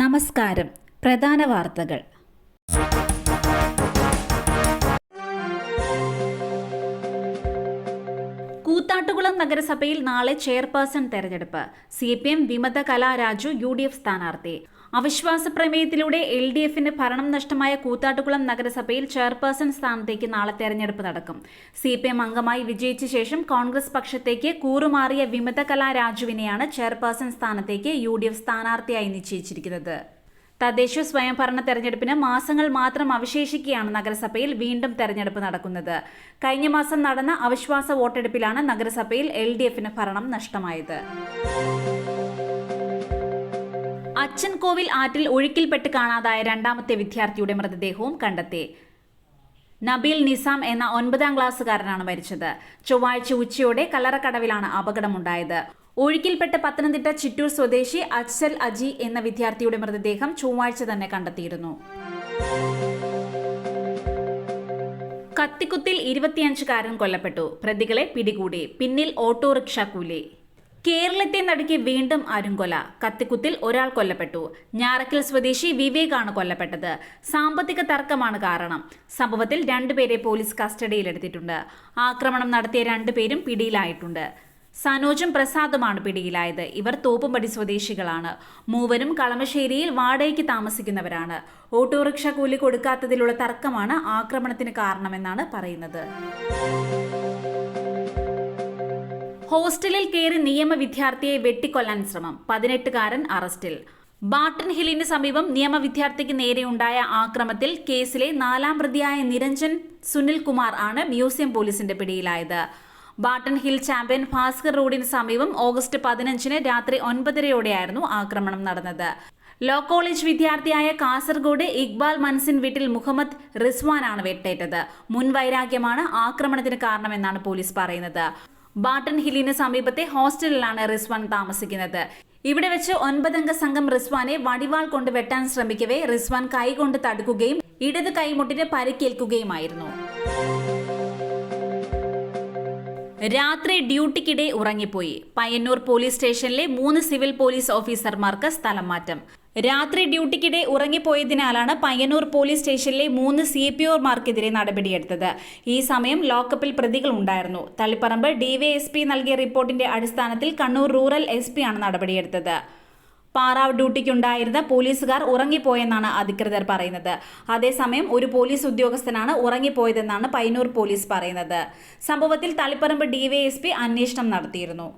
നമസ്കാരം. പ്രധാന വാർത്തകൾ. കൂത്താട്ടുകുളം നഗരസഭയിൽ നാളെ ചെയർപേഴ്സൺ തെരഞ്ഞെടുപ്പ്. സി പി എം വിമത കലാരാജു യു ഡി എഫ് സ്ഥാനാർത്ഥി. അവിശ്വാസ പ്രമേയത്തിലൂടെ എൽ ഡി എഫിന് ഭരണം നഷ്ടമായ കൂത്താട്ടുകുളം നഗരസഭയിൽ ചെയർപേഴ്സൺ സ്ഥാനത്തേക്ക് നാളെ തെരഞ്ഞെടുപ്പ് നടക്കും. സി പി എം അംഗമായി വിജയിച്ച ശേഷം കോൺഗ്രസ് പക്ഷത്തേക്ക് കൂറുമാറിയ വിമത കലാരാജുവിനെയാണ് ചെയർപേഴ്സൺ സ്ഥാനത്തേക്ക് യു ഡി എഫ് സ്ഥാനാർത്ഥിയായി നിശ്ചയിച്ചിരിക്കുന്നത്. തദ്ദേശ സ്വയംഭരണ തെരഞ്ഞെടുപ്പിന് മാസങ്ങൾ മാത്രം അവശേഷിക്കുകയാണ് നഗരസഭയിൽ വീണ്ടും തെരഞ്ഞെടുപ്പ് നടക്കുന്നത്. കഴിഞ്ഞ മാസം നടന്ന അവിശ്വാസ വോട്ടെടുപ്പിലാണ് നഗരസഭയിൽ എൽ ഡി എഫിന് ഭരണം നഷ്ടമായത്. അച്ചൻകോവിൽ ആറ്റിൽ ഒഴുക്കിൽപ്പെട്ട് കാണാതായ രണ്ടാമത്തെ വിദ്യാർത്ഥിയുടെ മൃതദേഹവും കണ്ടെത്തി. നബീൽ നിസാം എന്ന ഒൻപതാം ക്ലാസ്സുകാരനാണ് മരിച്ചത്. ചൊവ്വാഴ്ച ഉച്ചയോടെ കല്ലറക്കടവിലാണ് അപകടമുണ്ടായത്. ഒഴുക്കിൽപ്പെട്ട് പത്തനംതിട്ട ചിറ്റൂർ സ്വദേശി അജ്സൽ അജി എന്ന വിദ്യാർത്ഥിയുടെ മൃതദേഹം ചൊവ്വാഴ്ച തന്നെ കണ്ടെത്തിയിരുന്നു. കത്തിക്കുത്തിൽ ഇരുപത്തിയഞ്ചുകാരൻ കൊല്ലപ്പെട്ടു. പ്രതികളെ പിടികൂടി. പിന്നിൽ ഓട്ടോറിക്ഷ കൂലി കേരളത്തെ നടുക്കി വീണ്ടും അരുങ്കൊല. കത്തിക്കുത്തിൽ ഒരാൾ കൊല്ലപ്പെട്ടു. ഞാറക്കൽ സ്വദേശി വിവേകാണ് കൊല്ലപ്പെട്ടത്. സാമ്പത്തിക തർക്കമാണ് കാരണം. സംഭവത്തിൽ രണ്ടുപേരെ പോലീസ് കസ്റ്റഡിയിലെടുത്തിട്ടുണ്ട്. ആക്രമണം നടത്തിയ രണ്ടുപേരും പിടിയിലായിട്ടുണ്ട്. സനോജും പ്രസാദുമാണ് പിടിയിലായത്. ഇവർ തോപ്പുംപടി സ്വദേശികളാണ്. മൂവരും കളമശ്ശേരിയിൽ വാടകയ്ക്ക് താമസിക്കുന്നവരാണ്. ഓട്ടോറിക്ഷ കൂലി കൊടുക്കാത്തതിലുള്ള തർക്കമാണ് ആക്രമണത്തിന് കാരണമെന്നാണ് പറയുന്നത്. ഹോസ്റ്റലിൽ കയറി നിയമ വിദ്യാർത്ഥിയെ വെട്ടിക്കൊല്ലാൻ ശ്രമം. പതിനെട്ടുകാരൻ അറസ്റ്റിൽ. ബാട്ടൺ ഹില്ലിന് സമീപം നിയമ വിദ്യാർത്ഥിക്ക് നേരെയുണ്ടായ ആക്രമത്തിൽ കേസിലെ നാലാം പ്രതിയായ നിരഞ്ജൻ സുനിൽകുമാർ ആണ് മ്യൂസിയം പോലീസിന്റെ പിടിയിലായത്. ബാട്ടൺ ഹിൽ ചാമ്പ്യൻ ഭാസ്കർ റോഡിന് സമീപം ഓഗസ്റ്റ് പതിനഞ്ചിന് രാത്രി ഒൻപതരയോടെയായിരുന്നു ആക്രമണം നടന്നത്. ലോ കോളേജ് വിദ്യാർത്ഥിയായ കാസർഗോഡ് ഇക്ബാൽ മൻസിൻ വീട്ടിൽ മുഹമ്മദ് റിസ്വാനാണ് വെട്ടേറ്റത്. മുൻവൈരാഗ്യമാണ് ആക്രമണത്തിന് കാരണമെന്നാണ് പോലീസ് പറയുന്നത്. ബാട്ടൺ ഹില്ലിന് സമീപത്തെ ഹോസ്റ്റലിലാണ് റിസ്വാൻ താമസിക്കുന്നത്. ഇവിടെ വെച്ച് ഒൻപതംഗ സംഘം റിസ്വാനെ വടിവാൾ കൊണ്ട് വെട്ടാൻ ശ്രമിക്കവേ റിസ്വാൻ കൈകൊണ്ട് തടുക്കുകയും ഇടത് കൈമുട്ടിന് പരിക്കേൽക്കുകയുമായിരുന്നു. രാത്രി ഡ്യൂട്ടിക്കിടെ ഉറങ്ങിപ്പോയി. പയ്യന്നൂർ പോലീസ് സ്റ്റേഷനിലെ മൂന്ന് സിവിൽ പോലീസ് ഓഫീസർമാർക്ക് സ്ഥലം മാറ്റം. രാത്രി ഡ്യൂട്ടിക്കിടെ ഉറങ്ങിപ്പോയതിനാലാണ് പയ്യന്നൂർ പോലീസ് സ്റ്റേഷനിലെ മൂന്ന് സി പി ഒമാർക്കെതിരെ നടപടിയെടുത്തത്. ഈ സമയം ലോക്കപ്പിൽ പ്രതികൾ ഉണ്ടായിരുന്നു. തളിപ്പറമ്പ് ഡിവൈഎസ്പി നൽകിയ റിപ്പോർട്ടിന്റെ അടിസ്ഥാനത്തിൽ കണ്ണൂർ റൂറൽ എസ് ആണ് നടപടിയെടുത്തത്. പാറാവ് ഡ്യൂട്ടിക്കുണ്ടായിരുന്ന പോലീസുകാർ ഉറങ്ങിപ്പോയെന്നാണ് അധികൃതർ പറയുന്നത്. അതേസമയം ഒരു പോലീസ് ഉദ്യോഗസ്ഥനാണ് ഉറങ്ങിപ്പോയതെന്നാണ് പൈനൂർ പോലീസ് പറയുന്നത്. സംഭവത്തിൽ തളിപ്പറമ്പ് ഡിവൈഎസ്പി അന്വേഷണം നടത്തിയിരുന്നു.